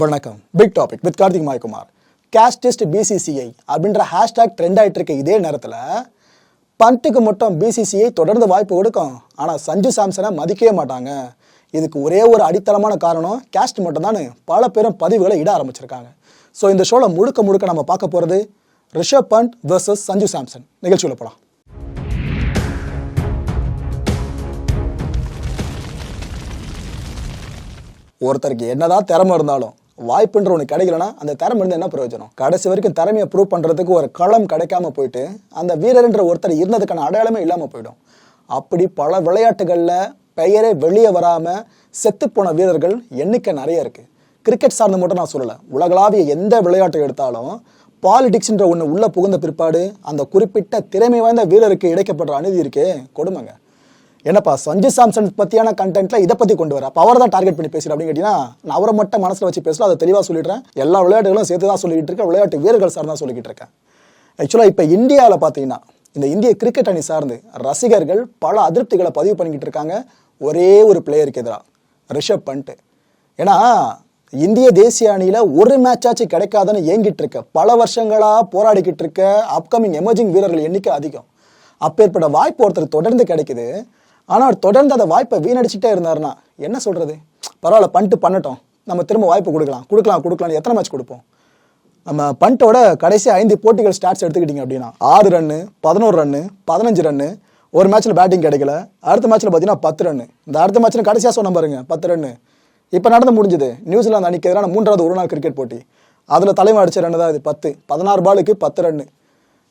வணக்கம். Big topic with Karthik Mayakumar. Cash test BCCI அப்படின்ற hashtag trend ஆகிட்டு இருக்க இதே நேரத்தில் பண்ட்டுக்கு மட்டும் பிசிசிஐ தொடர்ந்து வாய்ப்பு கொடுக்கும். ஆனால் சஞ்சு சாம்சனை மதிக்கவே மாட்டாங்க. இதுக்கு ஒரே ஒரு அடித்தளமான காரணம் கேஸ்ட் மட்டும்தான் பல பேரும் பதிவுகளை இட ஆரம்பிச்சிருக்காங்க. ஸோ இந்த ஷோவில் முழுக்க முழுக்க நம்ம பார்க்க போகிறது ரிஷப் பண்ட் vs சஞ்சு சாம்சன். நிகழ்ச்சியில் போகலாம் ஒருத்தருக்கு என்னதான் திறமை இருந்தாலும் வாய்ப்புன்ற ஒன்று கிடைக்கலனா அந்த திறமை இருந்து என்ன பிரயோஜனம்? கடைசி வரைக்கும் திறமையை ப்ரூவ் பண்ணுறதுக்கு ஒரு களம் கிடைக்காம போயிட்டு அந்த வீரர்ன்ற ஒருத்தர் இருந்ததுக்கான அடையாளமே இல்லாமல் போயிடும். அப்படி பல விளையாட்டுகளில் பெயரே வெளியே வராமல் செத்துப்போன வீரர்கள் எண்ணிக்கை நிறைய இருக்குது கிரிக்கெட் சார்ந்து மட்டும் நான் சொல்லலை. உலகளாவிய எந்த விளையாட்டை எடுத்தாலும் பாலிடிக்ஸ்ன்ற ஒன்று உள்ளே புகுந்த பிற்பாடு அந்த குறிப்பிட்ட திறமை வாய்ந்த வீரருக்கு இடைக்கப்படுற அநீதி இருக்கே கொடுமைங்க. என்னப்பா சஞ்சு சாம்சன் பத்தியான கண்டென்ட்ல இதை பத்தி கொண்டு வர அப்ப அவரை தான் டார்கெட் பண்ணி பேசுறேன் அப்படின்னு கேட்டீங்கன்னா நான் அவரை மட்டும் மனசுல வச்சு பேசல அதை தெளிவா சொல்லிடுறேன். எல்லா விளையாட்டுகளும் சேர்த்து தான் சொல்லிட்டு இருக்கேன். விளையாட்டு வீரர்கள் சார் தான் சொல்லிக்கிட்டு இருக்கேன். ஆக்சுவலா இப்ப இந்தியாவில் பாத்தீங்கன்னா இந்த இந்திய கிரிக்கெட் அணி சார்ந்து ரசிகர்கள் பல அதிருப்திகளை பதிவு பண்ணிக்கிட்டு இருக்காங்க. ஒரே ஒரு பிளேயருக்கு எதிராக ரிஷப் பண்ட் ஏன்னா இந்திய தேசிய அணியில் ஒரு மேட்சாச்சும் கிடைக்காதுன்னு ஏங்கிட்டு இருக்க. பல வருஷங்களாக போராடிக்கிட்டு இருக்க அப்கமிங் எமர்ஜிங் வீரர்கள் எண்ணிக்கை அதிகம். அப்பேற்பட்ட வாய்ப்பு ஒருத்தர் தொடர்ந்து கிடைக்குது. ஆனால் அவர் தொடர்ந்து அந்த வாய்ப்பை வீணடிச்சுட்டே இருந்தாருன்னா என்ன சொல்கிறது பரவாயில்ல பண்ணிட்டு பண்ணட்டும். நம்ம திரும்ப வாய்ப்பு கொடுக்கலாம். கொடுக்கலாம் கொடுக்கலாம். எத்தனை மேட்ச் கொடுப்போம்? நம்ம பண்ட்டோட கடைசி ஐந்து போட்டிகள் ஸ்டாட்ஸ் எடுத்துக்கிட்டீங்க அப்படின்னா ஆறு ரன்னு பதினோரு ரன்னு பதினஞ்சு ரன்னு ஒரு மேட்ச்சில் பேட்டிங் கிடைக்கல. அடுத்த மேட்ச்சில் பார்த்தீங்கன்னா பத்து ரன்னு இந்த அடுத்த மேட்ச்சில் கடைசியாக சொன்ன பாருங்க பத்து ரன்னு இப்போ நடந்து முடிஞ்சது. நியூசிலாந்து அன்றைக்கி எதிரான மூன்றாவது ஒரு நாள் கிரிக்கெட் போட்டி. அதில் தலைமை அடித்த ரன்னு தான் இது பத்து. பதினாறு பாலுக்கு பத்து ரன்னு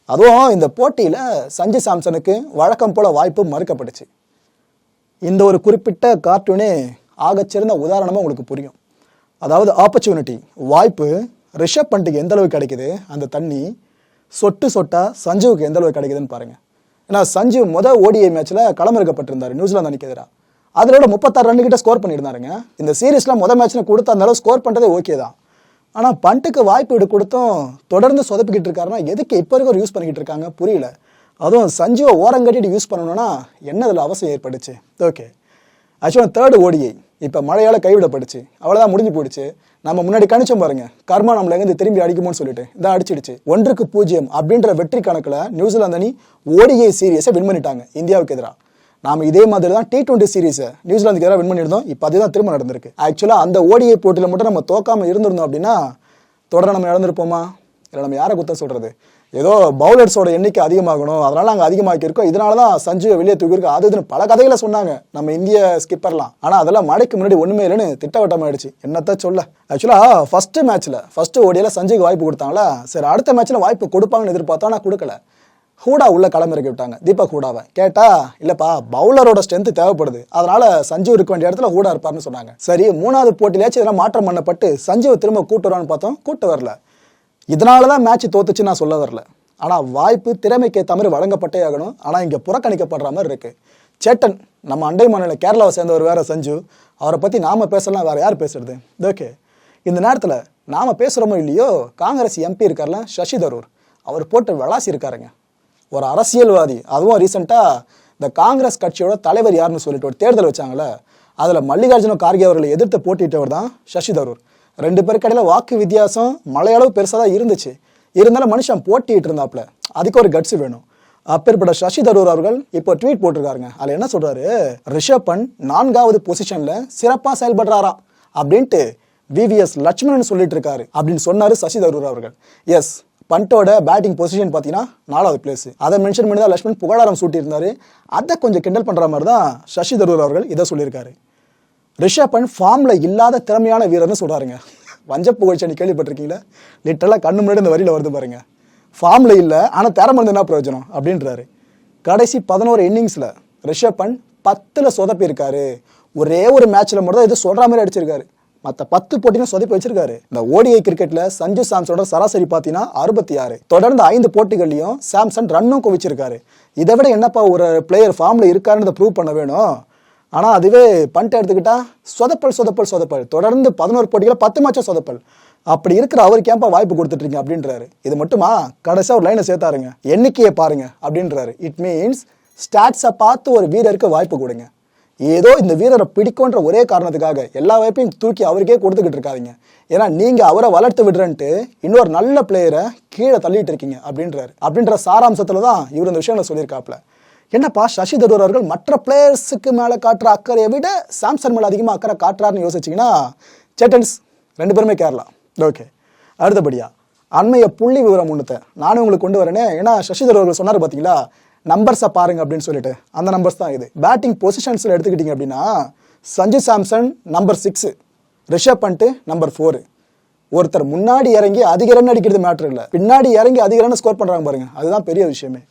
அதுவும் இந்த போட்டியில் சஞ்சய் சாம்சனுக்கு வழக்கம் போல் வாய்ப்பு மறுக்கப்பட்டுச்சு. இந்த ஒரு குறிப்பிட்ட கார்ட்டூனே ஆகச்சிறந்த உதாரணமாக உங்களுக்கு புரியும். அதாவது ஆப்பர்ச்சுனிட்டி வாய்ப்பு ரிஷப் பண்ட்டுக்கு எந்த அளவுக்கு கிடைக்குது? அந்த தண்ணி சொட்டு சொட்டா சஞ்சுவுக்கு எந்த அளவுக்கு கிடைக்குதுன்னு பாருங்கள் ஏன்னா சஞ்சு மொதல் ஓடிஐ மேட்ச்சில் களமிறக்கப்பட்டிருந்தார் நியூசிலாந்து அணிக்கு எதிராக அதிலோட முப்பத்தாறு ரன் கிட்ட ஸ்கோர் பண்ணியிருந்தாருங்க. இந்த சீரீஸில் மொதல் மேட்ச்சில் கொடுத்த அந்த அளவு ஸ்கோர் பண்ணுறதே ஓகே தான். ஆனால் பண்ட்டுக்கு வாய்ப்பு விடு கொடுத்தும் தொடர்ந்து சொதப்பிக்கிட்டு இருக்காருன்னா எதுக்கு இப்போ வரைக்கும் யூஸ் பண்ணிக்கிட்டு இருக்காங்க? புரியல. அதுவும் சஞ்சுவை ஓரங்கட்டிட்டு யூஸ் பண்ணணும்னா என்ன அதில் அவசியம் ஏற்பட்டுச்சு? ஓகே ஆக்சுவலாக தேர்டு ஓடிஐ இப்போ மழையால் கைவிடப்படுச்சு அவ்வளோதான் முடிஞ்சு போயிடுச்சு. நம்ம முன்னாடி கணிச்சோம் பாருங்க. கர்மா நம்மள இருந்து திரும்பி அடிக்குமோன்னு சொல்லிட்டு. இதான் அடிச்சிடுச்சு. ஒன்றுக்கு பூஜ்ஜியம் அப்படின்ற வெற்றி கணக்கில் நியூசிலாந்து அணி ஓடிஐ சீரியஸை வின் பண்ணிட்டாங்க. இந்தியாவுக்கு எதிராக நாம் இதே மாதிரி தான் டி டுவெண்ட்டி சீரீஸை நியூசிலாந்துக்கு எதிராக வின் பண்ணியிருந்தோம். இப்போ அதுதான் திரும்ப நடந்திருக்கு. ஆக்சுவலாக அந்த ஓடிஐ போட்டியில் மட்டும் நம்ம தோக்காமல் இருந்திருந்தோம் அப்படின்னா தொடர நம்ம இழந்திருப்போமா இல்லை நம்ம யாரை குத்த சொல்கிறது ஏதோ பவுலர்ஸோட எண்ணிக்கை அதிகமாகணும். அதனால் நாங்கள் அதிகமாக்கி இருக்கோம் இதனால தான் சஞ்சீவை வெளியே தூக்கியிருக்கோம். அது இதுன்னு பல கதைகளை சொன்னாங்க. நம்ம இந்திய ஸ்கிப்பர்லாம் ஆனால் அதெல்லாம் மழைக்கு முன்னாடி ஒன்றுமே இல்லைன்னு திட்டவட்டமாயிடுச்சு. என்னத்த சொல்ல? ஆக்சுவலாக ஃபஸ்ட்டு மேட்ச்சில் ஃபஸ்ட்டு ஓடியில் சஞ்சுக்கு வாய்ப்பு கொடுத்தாங்களா? சரி அடுத்த மேட்ச்சில் வாய்ப்பு கொடுப்பாங்கன்னு எதிர்பார்த்தோம். ஆனால் கொடுக்கல. ஹூடா உள்ள களமிறக்கி விட்டாங்க. தீபக் ஹூடாவை. கேட்டா இல்லப்பா பவுலரோட ஸ்ட்ரென்த் தேவைப்படுது. அதனால சஞ்சு இருக்க வேண்டிய இடத்துல ஹூடா இருப்பார்னு சொன்னாங்க. சரி மூணாவது போட்டியிலாச்சும் இதெல்லாம் மாற்றம் பண்ணப்பட்டு சஞ்சீவ் திரும்ப கூட்டு வரான்னு பார்த்தோம். கூட்டு வரல. இதனால தான் மேட்ச் தோத்துச்சு நான் சொல்ல வரல. ஆனால் வாய்ப்பு திறமைக்கு தமிழ் மாதிரி வழங்கப்பட்டே ஆகணும். ஆனால் இங்கே புறக்கணிக்கப்படுற மாதிரி இருக்கு. சேட்டன் நம்ம அண்டை மாநில கேரளாவை சேர்ந்தவர் வேற செஞ்சு. அவரை பற்றி நாம பேசலாம் வேற யார் பேசுறது? ஓகே. இந்த நேரத்தில் நாம பேசுகிறோமோ இல்லையோ காங்கிரஸ் எம்பி இருக்கார்ல சசி தரூர். அவர் போட்டு விளாசி இருக்காருங்க. ஒரு அரசியல்வாதி. அதுவும் ரீசெண்டாக இந்த காங்கிரஸ் கட்சியோட தலைவர் யாருன்னு சொல்லிட்டு ஒரு தேர்தல் வச்சாங்களே அதில் மல்லிகார்ஜுன கார்கே அவர்களை எதிர்த்து போட்டியிட்டவர் தான் சசி தரூர். ரெண்டு பேருக்கு இடையில வாக்கு வித்தியாசம் மலையளவு பெருசாக தான் இருந்துச்சு. இருந்தாலும் மனுஷன் போட்டிட்டு இருந்தாப்புல. அதுக்கு ஒரு கட்ஸ் வேணும். அப்பேற்பட்ட சசி தரூர் அவர்கள் இப்போ ட்வீட் போட்டிருக்காருங்க. அதில் என்ன சொல்றாரு? ரிஷப் பண்ட் நான்காவது பொசிஷன்ல சிறப்பாக செயல்படுறாரா? அப்படின்ட்டு விவிஎஸ் லட்சுமணன் சொல்லிட்டு இருக்காரு. அப்படின்னு சொன்னாரு சசி தரூர் அவர்கள். எஸ் பண்டோட பேட்டிங் பொசிஷன் பார்த்தீங்கன்னா நாலாவது பிளேஸ் அதை மென்ஷன் பண்ணி தான் லட்சுமணன் புகழாரம் சூட்டியிருந்தாரு. அதை கொஞ்சம் கிண்டல் பண்ணுற மாதிரி தான் சசி தரூர் அவர்கள் இதை சொல்லியிருக்காரு. ரிஷப் பண்ட் ஃபார்ம்ல இல்லாத திறமையான வீரர்னு சொல்றாருங்க. வஞ்ச புகழ்ச்சி நீ கேள்விப்பட்டிருக்கீங்களா? லிட்டரலாக கண்ணு முன்னாடி இந்த வரியில வருது பாருங்க. ஃபார்ம்ல இல்லை ஆனால் திறமை இருந்து என்ன பிரயோஜனம் அப்படின்றாரு. கடைசி பதினோரு இன்னிங்ஸ்ல ரிஷப் பண்ட் பத்துல சொதப்பி இருக்காரு ஒரே ஒரு மேட்ச்ல மட்டும் தான் இது சொல்ற மாதிரி அடிச்சிருக்காரு. மற்ற பத்து போட்டியும் சொதப்பி வச்சிருக்காரு. இந்த ஓடிஐ கிரிக்கெட்ல சஞ்சு சாம்சனோட சராசரி பார்த்தீங்கன்னா அறுபத்தி ஆறு தொடர்ந்து ஐந்து போட்டிகள்லையும் சாம்சன் ரன்னும் குவிச்சிருக்காரு. இதை விட என்னப்பா ஒரு பிளேயர் ஃபார்ம்ல இருக்காருன்னு ப்ரூவ் பண்ண வேணும்? ஆனால் அதுவே பண்ணிட்டு எடுத்துக்கிட்டா சொதப்பல் சொதப்பல் சொதப்பல். தொடர்ந்து பதினோரு போட்டிகளை பத்து மாச்சம் சொதப்பல். அப்படி இருக்கிற அவருக்கு ஏன்பா வாய்ப்பு கொடுத்துட்ருக்கீங்க அப்படின்றாரு. இது மட்டுமா? கடைசியாக ஒரு லைனை சேர்த்தாருங்க. எண்ணிக்கையை பாருங்க அப்படின்றாரு. இட் மீன்ஸ் ஸ்டாட்ஸை பார்த்து ஒரு வீரருக்கு வாய்ப்பு கொடுங்க. ஏதோ இந்த வீரரை பிடிக்கும்ன்ற ஒரே காரணத்துக்காக எல்லா வாய்ப்பையும் தூக்கி அவருக்கே கொடுத்துக்கிட்டு இருக்காதிங்க. ஏன்னா நீங்கள் அவரை வளர்த்து விடுறன்ட்டு இன்னொரு நல்ல பிளேயரை கீழே தள்ளிட்டு இருக்கீங்க அப்படின்றாரு. அப்படின்ற சாராம்சத்தில் தான் இவர் இந்த விஷயங்களை சொல்லியிருக்காப்ல என்னப்பா சசி தரூர் அவர்கள் மற்ற பிளேயர்ஸுக்கு மேலே காட்டுற அக்கறையை விட சாம்சன் மேலே அதிகமாக அக்கறை காட்டுறாருன்னு யோசிச்சிங்கன்னா சேட்டன்ஸ் ரெண்டு பேருமே கேரளா. ஓகே அடுத்தபடியா அண்மைய புள்ளி விவரம் ஒன்றுத்த நானும் உங்களுக்கு கொண்டு வரேனே. ஏன்னா சசிதர் அவர்கள் சொன்னார் பார்த்தீங்களா நம்பர்ஸை பாருங்க அப்படின்னு சொல்லிட்டு. அந்த நம்பர்ஸ் தான் இது. பேட்டிங் பொசிஷன்ஸில் எடுத்துக்கிட்டிங்க அப்படின்னா Sanju Samson number six Rishabh Pant number four ஒருத்தர் முன்னாடி இறங்கி அதிக ரன் அடிக்கிறது மேட்ரு இல்லை. பின்னாடி இறங்கி அதிக ரன் ஸ்கோர் பண்ணுறாங்க பாருங்க. அதுதான் பெரிய விஷயமே.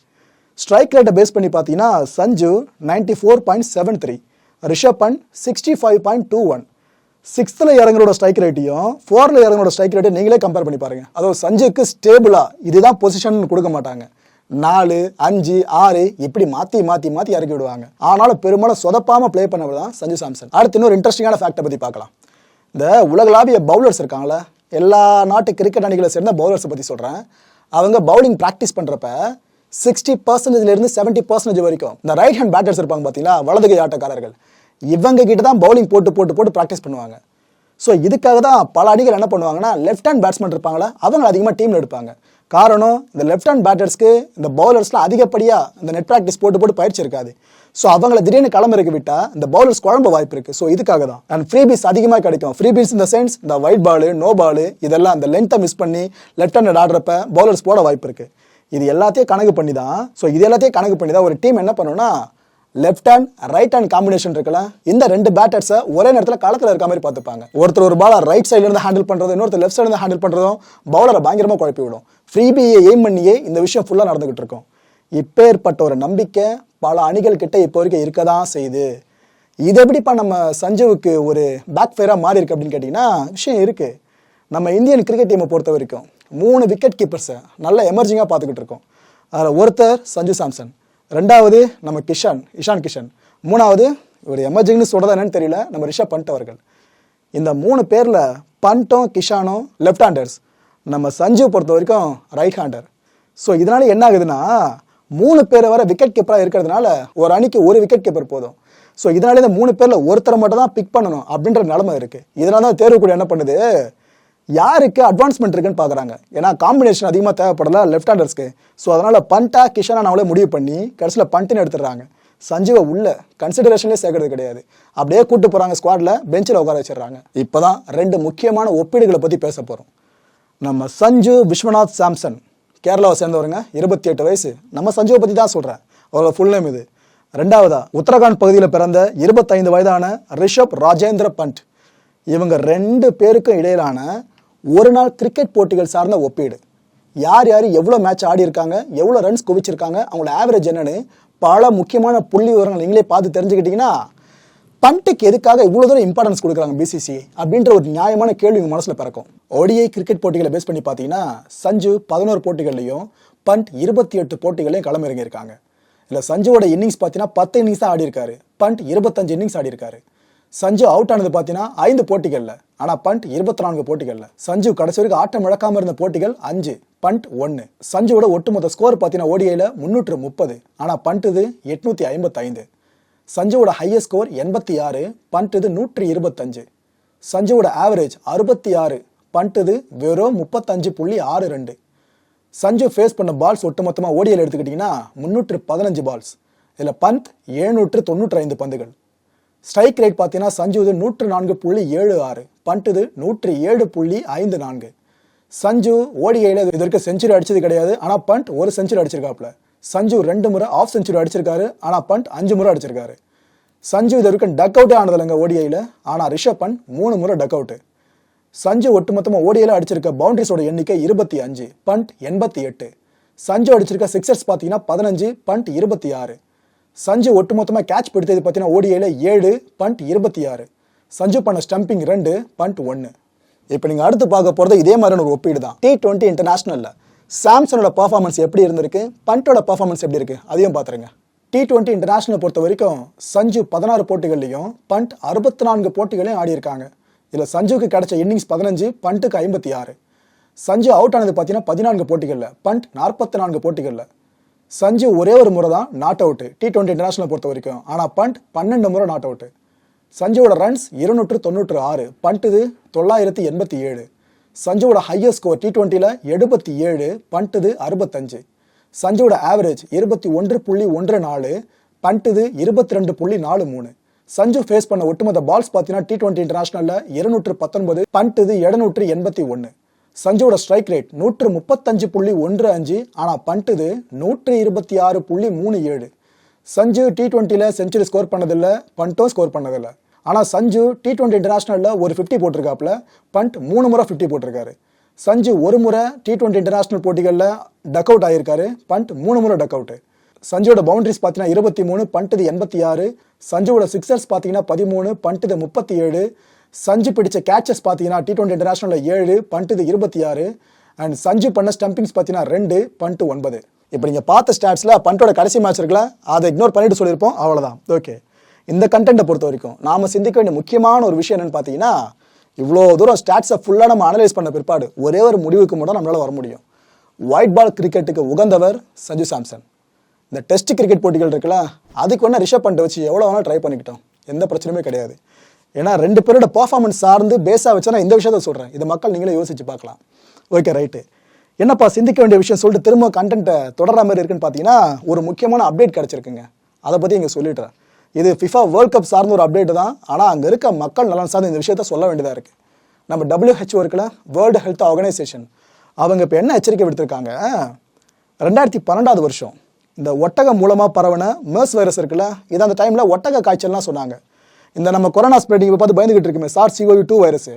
ஸ்ட்ரைக் ரேட்டை பேஸ் பண்ணி பார்த்தீங்கன்னா Sanju ninety four point seven three Rishabh Pant sixty five point two one சிக்ஸ்த்தில் இறங்குறோட ஸ்ட்ரைக் ரேட்டையும் ஃபோரில் இறங்குறோட ஸ்ட்ரைக் ரேட்டையும் நீங்களே கம்பேர் பண்ணி பாருங்கள் அதாவது சஞ்சுக்கு ஸ்டேபிளாக இதுதான் பொசிஷன் கொடுக்க மாட்டாங்க. நாலு அஞ்சு ஆறு இப்படி மாற்றி மாற்றி மாற்றி இறக்கி விடுவாங்க. ஆனாலும் பெரும்பாலும் சொதப்பாமல் ப்ளே பண்ணவர் தான் சஞ்சு சாம்சன். அடுத்து இன்னொரு இன்ட்ரெஸ்டிங்கான ஃபேக்டை பற்றி பார்க்கலாம். இந்த உலகளாவிய பவுலர்ஸ் இருக்காங்களே எல்லா நாட்டு கிரிக்கெட் அணிகளை சேர்ந்த பவுலர்ஸை பற்றி சொல்கிறேன் அவங்க பவுலிங் ப்ராக்டிஸ் பண்ணுறப்ப சிக்ஸ்டி பர்சன்டேஜ்லேருந்து செவன்ட்டி பர்சன்டேஜ் வரைக்கும். இந்த ரைட் ஹேண்ட் பேட்டர்ஸ் இருப்பாங்க பார்த்தீங்களா வலது கை ஆட்டக்காரர்கள். இவங்க கிட்ட தான் பவுலிங் போட்டு போட்டு போட்டு ப்ராக்டிஸ் பண்ணுவாங்க. ஸோ இதுக்காக தான் பல அடிகள் என்ன பண்ணுவாங்கன்னா லெஃப்ட் ஹேண்ட் பேட்ஸ்மேன் இருப்பாங்களா? அவங்க அதிகமாக டீமில் எடுப்பாங்க. காரணம் இந்த லெஃப்ட் ஹேண்ட் பேட்டர்ஸ்க்கு இந்த பவுலர்ஸ்லாம் அதிகப்படியாக இந்த நெட் ப்ராக்டிஸ் போட்டு போட்டு பயிற்சி இருக்காது. ஸோ அவங்கள திடீர்னு களமிறக்கி விட்டா இந்த பவுலர்ஸ் குழம்ப வாய்ப்பு இருக்கு. ஸோ இதுக்காக தான் அண்ட் ஃப்ரீ பீஸ் அதிகமாக கிடைக்கும் ஃப்ரீ பீஸ் இந்த சென்ஸ் இந்த ஒயிட் பாலு நோ பாலு இதெல்லாம் அந்த லென்த்தை மிஸ் பண்ணி லெஃப்ட் ஹேண்ட் ஆடுறப்ப பவுலர்ஸ் போட வாய்ப்பு இருக்குது இது எல்லாத்தையும் கணக்கு பண்ணி தான் ஸோ இது எல்லாத்தையும் கணக்கு பண்ணி தான் ஒரு டீம் என்ன பண்ணுன்னா left hand right hand combination இருக்குல்ல இந்த ரெண்டு பேட்டர்ஸை ஒரே நேரத்தில் களத்தில் இருக்க மாதிரி பார்த்துப்பாங்க. ஒருத்தர் ஒரு பாலர் ரைட் சைடுல இருந்து ஹேண்டில் பண்ணுறது இன்னொருத்தர் லெஃப்ட் சைடில் இருந்து ஹேண்டில் பண்ணுறதும் பவுலரை பயங்கரமாக குழப்பி விடும். ஃப்ரீபியை எய்ம் பண்ணியே இந்த விஷயம் ஃபுல்லாக நடந்துகிட்டு இருக்கும். இப்பேற்பட்ட ஒரு நம்பிக்கை பல அணிகள் கிட்ட இப்போ வரைக்கும் இருக்க தான் செய்யுது. இது எப்படிப்பா நம்ம சஞ்சுவுக்கு ஒரு பேக் ஃபேராக மாறி இருக்கு அப்படின்னு கேட்டிங்கன்னா விஷயம் இருக்குது நம்ம இந்தியன் கிரிக்கெட் டீமை பொறுத்த வரைக்கும். மூணு விக்கெட் கீப்பர்ஸை நல்ல எமர்ஜிங்காக பார்த்துக்கிட்டு இருக்கோம். அதில் ஒருத்தர் சஞ்சு சாம்சன் ரெண்டாவது நம்ம கிஷான் இஷான் கிஷன் மூணாவது இவர் எமர்ஜிங்னு சொல்கிறதா என்னன்னு தெரியல நம்ம ரிஷப் பண்ட் அவர்கள். இந்த மூணு பேரில் பண்ட்டும் கிஷானும் லெஃப்ட் ஹேண்டர்ஸ் நம்ம சஞ்சு பொறுத்த வரைக்கும் ரைட் ஹேண்டர் ஸோ இதனால என்ன ஆகுதுன்னா மூணு பேரை வர விக்கெட் கீப்பராக இருக்கிறதுனால ஒரு அணிக்கு ஒரு விக்கெட் கீப்பர் போதும். ஸோ இதனால இந்த மூணு பேரில் ஒருத்தரை மட்டும் தான் பிக் பண்ணணும் அப்படின்ற நிலமை இருக்குது இதனால தான் தேர்வுக்குழு என்ன பண்ணுது? யாருக்கு அட்வான்ஸ்மெண்ட் இருக்குன்னு பார்க்குறாங்க ஏன்னா காம்பினேஷன் அதிகமாக தேவைப்படல லெஃப்ட் ஹேண்டர்ஸ்க்கு ஸோ அதனால் பண்டா கிஷனா நாமளே முடிவு பண்ணி கடைசியில் பண்ட்டுன்னு எடுத்துடுறாங்க. சஞ்சுவை உள்ள கன்சிடரேஷன்லேயே சேர்க்கறது கிடையாது. அப்படியே கூட்டு போகிறாங்க ஸ்குவாடில் பெஞ்சில் உட்கார வச்சிடுறாங்க. இப்போ தான் ரெண்டு முக்கியமான ஒப்பீடுகளை பற்றி பேச போகிறோம் நம்ம சஞ்சு விஸ்வநாத் சாம்சன் கேரளாவை சேர்ந்தவருங்க இருபத்தி எட்டு வயசு. நம்ம சஞ்சுவை பற்றி தான் சொல்கிறேன் அவரோட ஃபுல் நேம் இது. ரெண்டாவதா உத்தரகாண்ட் பகுதியில் பிறந்த இருபத்தைந்து வயதான ரிஷப் ராஜேந்திர பண்ட். இவங்க ரெண்டு பேருக்கும் இடையிலான ஒரு நாள் கிரிக்கெட் போட்டிகள் சார்ந்த ஒப்பீடு. யார் யார் எவ்வளோ மேட்ச் ஆடி இருக்காங்க எவ்வளோ ரன்ஸ் குவிச்சிருக்காங்க அவங்களோட ஆவரேஜ் என்னன்னு பல முக்கியமான புள்ளி விவரங்கள் நீங்களே பார்த்து தெரிஞ்சுக்கிட்டீங்கன்னா பண்ட்டுக்கு எதுக்காக இவ்வளோ தூரம் இம்பார்ட்டன்ஸ் கொடுக்குறாங்க பிசிசி அப்படின்ற ஒரு நியாயமான கேள்வி உங்கள் மனசில் பிறக்கும். ஓடிஐ கிரிக்கெட் போட்டிகளை பேஸ் பண்ணி பார்த்தீங்கன்னா சஞ்சு பதினோரு போட்டிகள்லையும் பண்ட் இருபத்தி எட்டு போட்டிகளையும் களமிறங்கியிருக்காங்க. இல்லை சஞ்சுவோட இன்னிங்ஸ் பார்த்தீங்கன்னா பத்து இன்னிங்ஸ் தான் ஆடி இருக்காரு பண்ட் இருபத்தஞ்சு இன்னிங்ஸ் ஆடி இருக்காரு சஞ்சு அவுட் ஆனது பார்த்தீங்கன்னா ஐந்து போட்டிகளில். ஆனால் பண்ட் இருபத்தி நான்கு போட்டிகளில். சஞ்சு கடைசி வரைக்கும் ஆட்டம் இழக்காமல் இருந்த போட்டிகள் அஞ்சு பண்ட் ஒன்று சஞ்சுவோட ஒட்டுமொத்த ஸ்கோர் பார்த்தீங்கன்னா ஓடிஐயில் முந்நூற்று முப்பது. ஆனால் பண்ட் இது எட்நூற்றி ஐம்பத்தைந்து. சஞ்சுவோட ஹையஸ்ட் ஸ்கோர் எண்பத்தி ஆறு பண்ட் இது நூற்றி இருபத்தஞ்சு. சஞ்சுவோட ஆவரேஜ் அறுபத்தி ஆறு பண்ட் இது வெறும் முப்பத்தஞ்சு புள்ளி ஆறு ரெண்டு. சஞ்சு ஃபேஸ் பண்ண பால்ஸ் ஒட்டுமொத்தமாக ஓடிஎல் எடுத்துக்கிட்டிங்கன்னா முந்நூற்று பதினஞ்சு பால்ஸ் இதில் பந்த் எழுநூற்று தொண்ணூற்றி ஐந்து பந்துகள். ஸ்ட்ரைக் ரேட் பார்த்தீங்கன்னா சஞ்சு இது நூற்று நான்கு புள்ளி ஏழு ஆறு பண்ட் இது நூற்றி ஏழு புள்ளி ஐந்து நான்கு. சஞ்சு ஓடிஐயில் இது வரைக்கும் செஞ்சுரி அடிச்சது கிடையாது ஆனால் பண்ட் ஒரு செஞ்சுரி அடிச்சிருக்காப்ல சஞ்சு ரெண்டு முறை ஆஃப் செஞ்சுரி அடிச்சிருக்காரு ஆனால் பண்ட் அஞ்சு முறை அடிச்சிருக்காரு. சஞ்சு இது வரைக்கும் டக் அவுட்டே ஆனதில்லங்க ஓடிஐயில் ஆனால் ரிஷப் பண்ட் மூணு முறை டக் அவுட்டு சஞ்சு ஒட்டுமொத்தமாக ஓடியில் அடிச்சிருக்க பவுண்டரிஸோட எண்ணிக்கை இருபத்தி அஞ்சு பண்ட் எண்பத்தி எட்டு. சஞ்சு அடிச்சிருக்க சிக்ஸர்ஸ் பார்த்தீங்கன்னா பதினஞ்சு பண்ட் இருபத்தி ஆறு. சஞ்சு ஒட்டுமொத்தமாக கேட்ச் பிடித்தது பார்த்தீங்கன்னா ஓடியில் ஏழு பண்ட் இருபத்தி ஆறு. சஞ்சு பண்ண ஸ்டம்பிங் ரெண்டு பண்ட் ஒன்று இப்போ நீங்கள் அடுத்து பார்க்க போகிறது இதே மாதிரியான ஒரு ஒப்பீடு தான். டி டுவெண்ட்டி இன்டர்நேஷனலில் சாம்சனோட பர்ஃபார்மன்ஸ் எப்படி இருந்திருக்கு? பண்டோட பர்ஃபார்மன்ஸ் எப்படி இருக்குது அதையும் பார்த்துருங்க. டி டுவெண்ட்டி இன்டர்நேஷனல் பொறுத்த வரைக்கும் சஞ்சு பதினாறு போட்டிகள்லையும் பண்ட் அறுபத்தி நான்கு போட்டிகளையும் ஆடியிருக்காங்க. இதில் சஞ்சுக்கு கிடைச்ச இன்னிங்ஸ் பதினஞ்சு பண்ட்டுக்கு ஐம்பத்தி ஆறு. சஞ்சு அவுட் ஆனது பார்த்தீங்கன்னா பதினான்கு போட்டிகளில் பண்ட் நாற்பத்தி நான்கு போட்டிகளில். சஞ்சு ஒரே ஒரு முறை தான் not out T twenty international பொறுத்த வரைக்கும். ஆனால் பண்ட் பன்னெண்டு முறை நாட் அவுட்டு சஞ்சுவோட ரன்ஸ் இருநூற்று தொண்ணூற்று ஆறு. பண்ட்டுது தொள்ளாயிரத்தி எண்பத்தி ஏழு. சஞ்சுவோட ஹையஸ்ட் ஸ்கோர் டி டுவெண்ட்டியில் எழுபத்தி ஏழு. பண்ட்டுது அறுபத்தஞ்சு. சஞ்சுவோட ஆவரேஜ் இருபத்தி ஒன்று புள்ளி ஒன்று நாலு. பண்ட்டுது இருபத்தி ரெண்டு புள்ளி நாலு மூணு. சஞ்சு ஃபேஸ் பண்ண ஒட்டுமொத்த பால்ஸ் பார்த்தீங்கன்னா டி டுவெண்ட்டி இன்டர்நேஷனலில் இருநூற்று பத்தொன்பது. பண்ட்டுது எழுநூற்று எண்பத்தி ஒன்று. சஞ்சுவோட ஸ்ட்ரைக் ரேட் நூற்று முப்பத்தஞ்சு புள்ளி ஒன்று அஞ்சு ஆனால் பண்ட்டுது நூற்று இருபத்தி ஆறு புள்ளி மூணு ஏழு. சஞ்சு டி டுவெண்ட்டியில் செஞ்சுரி ஸ்கோர் பண்ணதில்ல பண்ட்டும் ஸ்கோர் பண்ணதில்ல. ஆனால் சஞ்சு டி டுவெண்ட்டி இன்டர்நேஷ்னலில் ஒரு ஃபிஃப்டி போட்டிருக்காப்புல பண்ட் மூணு முறை ஃபிஃப்டி போட்டிருக்காரு. சஞ்சு ஒரு முறை டி டுவெண்ட்டி இன்டர்நேஷ்னல் போட்டிகளில் டக் அவுட் ஆகியிருக்காரு பண்ட் மூணு முறை டக் அவுட்டு சஞ்சுவோட பவுண்டரிஸ் பார்த்தீங்கன்னா இருபத்தி மூணு பண்ட்டுது எண்பத்தி ஆறு. சஞ்சுவோட சிக்ஸர்ஸ் பார்த்தீங்கன்னா பதிமூணு பண்ட்டுது முப்பத்தி ஏழு. சஞ்சு பிடிச்ச கேச்சஸ் பார்த்தீங்கன்னா டி டுவெண்ட்டி இன்டர்நேஷனலில் ஏழு பண்ட்டு இருபத்தி ஆறு. அண்ட் சஞ்சு பண்ண ஸ்டம்பிங்ஸ் பார்த்தீங்கன்னா ரெண்டு பண்ட்டு ஒன்பது. இப்போ நீங்கள் பார்த்த ஸ்டாட்ஸில் பண்ட்டோட கடைசி மேட்ச் இருக்குல்ல அதை இக்னோர் பண்ணிட்டு சொல்லியிருப்போம். அவ்வளோதான் ஓகே இந்த கண்டென்ட்டை பொறுத்த வரைக்கும் நாம் சிந்திக்க வேண்டிய முக்கியமான ஒரு விஷயம் என்னென்னு பார்த்தீங்கன்னா இவ்வளோ தூரம் ஸ்டாட்ஸை ஃபுல்லாக நம்ம அனலைஸ் பண்ண பிற்பாடு ஒரே ஒரு முடிவுக்கு மட்டும் நம்மளால் வர முடியும். ஒயிட் பால் கிரிக்கெட்டுக்கு உகந்தவர் சஞ்சு சாம்சன். இந்த டெஸ்ட் கிரிக்கெட் போட்டிகள் இருக்குல்ல அதுக்கு வேணா ரிஷப் பண்ணிட்டு வச்சு எவ்வளோ வேணால் ட்ரை பண்ணிக்கிட்டோம். எந்த பிரச்சனையுமே கிடையாது. ஏன்னா ரெண்டு பேரோட பர்ஃபார்மன்ஸ் சார்ந்து பேஸாக வச்சு நான் இந்த விஷயத்த சொல்கிறேன் இது மக்கள் நீங்களே யோசிச்சு பார்க்கலாம். ஓகே ரைட்டு என்னப்பா சிந்திக்க வேண்டிய விஷயம் சொல்லிட்டு திரும்ப கண்டென்ட்டை தொடர மாதிரி இருக்குன்னு பார்த்தீங்கன்னா ஒரு முக்கியமான அப்டேட் கிடச்சிருக்குங்க. அதை பற்றி இங்கே சொல்லிடுறேன். இது ஃபிஃபா வேர்ல்ட் கப் சார்ந்த ஒரு அப்டேட் தான். ஆனால் அங்கே இருக்க மக்கள் நலன் சார்ந்து இந்த விஷயத்த சொல்ல வேண்டியதாக இருக்குது நம்ம டபிள்யூஹெச்ஓ இருக்குல்ல வேர்ல்டு ஹெல்த் ஆர்கனைசேஷன் அவங்க இப்போ என்ன எச்சரிக்கை விடுத்திருக்காங்க? ரெண்டாயிரத்தி பன்னெண்டாவது வருஷம். இந்த ஒட்டகம் மூலமாக பரவன மேர்ஸ் வைரஸ் இருக்குல்ல இது அந்த டைமில் ஒட்டக காய்ச்சல்லாம் சொன்னாங்க. இந்த நம்ம கொரோனா ஸ்ப்ரெடிங் இப்போ பார்த்து பயந்துகிட்டு இருக்குமே சார் சிஓவி டூ வைரஸ்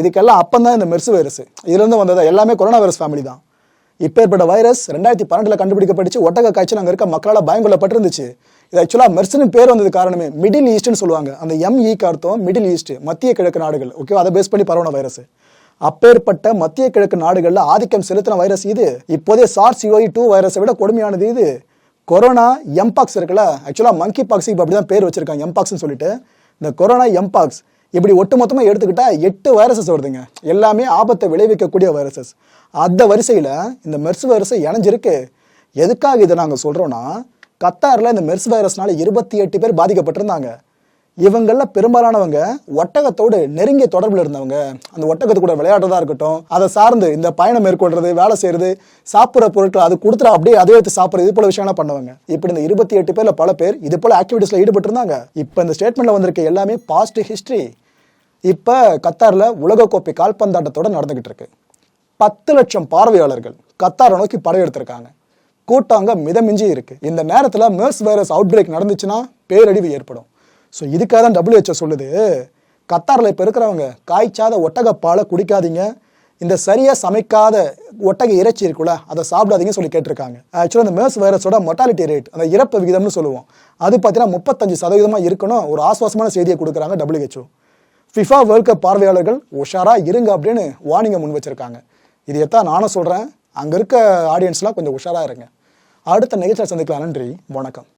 இதுக்கெல்லாம் அப்போ தான் இந்த மெர்ஸ் வைரஸ் இதுலேருந்து வந்தது எல்லாமே கொரோனா வைரஸ் ஃபேமிலி தான். இப்பேற்பட்ட வைரஸ் ரெண்டாயிரத்தி பன்னெண்டில் கண்டுபிடிக்கப்பட்டுச்சு. ஒட்டக காய்ச்சல் அங்கே இருக்க மக்களால் பயங்கொள்ளப்பட்டிருந்துச்சு இது ஆக்சுவலாக மெர்ஸ்னு பேர் வந்தது காரணமே மிடில் ஈஸ்ட்னு சொல்லுவாங்க. அந்த எம்இக்கு அர்த்தம் மிடில் ஈஸ்ட் மத்திய கிழக்கு நாடுகள். ஓகே அதை பேஸ் பண்ணி பரவன வைரஸ் அப்பேற்பட்ட மத்திய கிழக்கு நாடுகளில் ஆதிக்கம் செலுத்தின வைரஸ் இது. இப்போதே சார் சிஓஇ டூ வைரஸை விட கொடுமையானது இது. கொரோனா எம்பாக்ஸ் இருக்குல்ல ஆக்சுவலாக மங்கி பாக்ஸ் இப்போ அப்படி தான் பேர் வச்சிருக்காங்க எம்பாக்ஸ்னு சொல்லிட்டு. இந்த கொரோனா எம்பாக்ஸ் இப்படி ஒட்டுமொத்தமாக எடுத்துக்கிட்டால் எட்டு வைரஸஸ் வருதுங்க. எல்லாமே ஆபத்தை விளைவிக்கக்கூடிய வைரஸஸ் அந்த வரிசையில் இந்த மெர்ஸ் வைரஸ் இணைஞ்சிருக்கு. எதுக்காக இதை நாங்கள் சொல்கிறோன்னா கத்தாரில் இந்த மெர்ஸ் வைரஸ்னால இருபத்தி எட்டு பேர் பாதிக்கப்பட்டிருந்தாங்க. இவங்கள பெரும்பாலானவங்க ஒட்டகத்தோடு நெருங்கிய தொடர்பில் இருந்தவங்க. அந்த ஒட்டகத்து கூட விளையாடுறதா இருக்கட்டும் அதை சார்ந்து இந்த பயணம் மேற்கொள்றது வேலை செய்யறது சாப்பிட்ற பொருட்கள் அது கொடுத்துற அப்படியே அதே எடுத்து சாப்பிட்றது இது போல விஷயம்லாம் பண்ணுவாங்க. இப்படி இந்த இருபத்தி எட்டு பேர்ல பல பேர் இது போல ஆக்டிவிட்டிஸ்ல ஈடுபட்டிருந்தாங்க. இப்போ இந்த ஸ்டேட்மெண்ட்ல வந்திருக்க எல்லாமே பாஸ்ட் ஹிஸ்டரி இப்போ கத்தாரில் உலகக்கோப்பை கால்பந்தாட்டத்தோட நடந்துகிட்டு இருக்கு பத்து லட்சம் பார்வையாளர்கள் கத்தாரை நோக்கி படையெடுத்திருக்காங்க. கூட்டாங்க மிதமிஞ்சி இருக்கு. இந்த நேரத்தில் மேர்ஸ் வைரஸ் அவுட் பிரேக் நடந்துச்சுன்னா பேரழிவு ஏற்படும். ஸோ இதுக்காக தான் டபிள்யூஹெச்ஓ சொல்லுது. கத்தாரில் இப்போ இருக்கிறவங்க காய்ச்சாத ஒட்டகப்பாலை குடிக்காதீங்க. இந்த சரியாக சமைக்காத ஒட்டக இறைச்சி இருக்குல்ல அதை சாப்பிடாதீங்கன்னு சொல்லி கேட்டிருக்காங்க. ஆக்சுவலாக இந்த மேர்ஸ் வைரஸோட மொட்டாலிட்டி ரேட் அந்த இறப்பு விகிதம்னு சொல்லுவோம். அது பார்த்தீங்கன்னா முப்பத்தஞ்சு சதவீதமாக இருக்கணும். ஒரு ஆஸ்வாசமான செய்தியை கொடுக்குறாங்க டபிள்யூஹெச்ஓ ஃபிஃபா வேர்ல்ட் கப் பார்வையாளர்கள் உஷாராக இருங்க அப்படின்னு வார்னிங்கை முன் வச்சிருக்காங்க. இது எத்தான் நானும் சொல்கிறேன் அங்கே இருக்க ஆடியன்ஸ்லாம் கொஞ்சம் உஷாராக இருங்க. அடுத்த நிகழ்ச்சியை சந்திக்கலாம். நன்றி. வணக்கம்.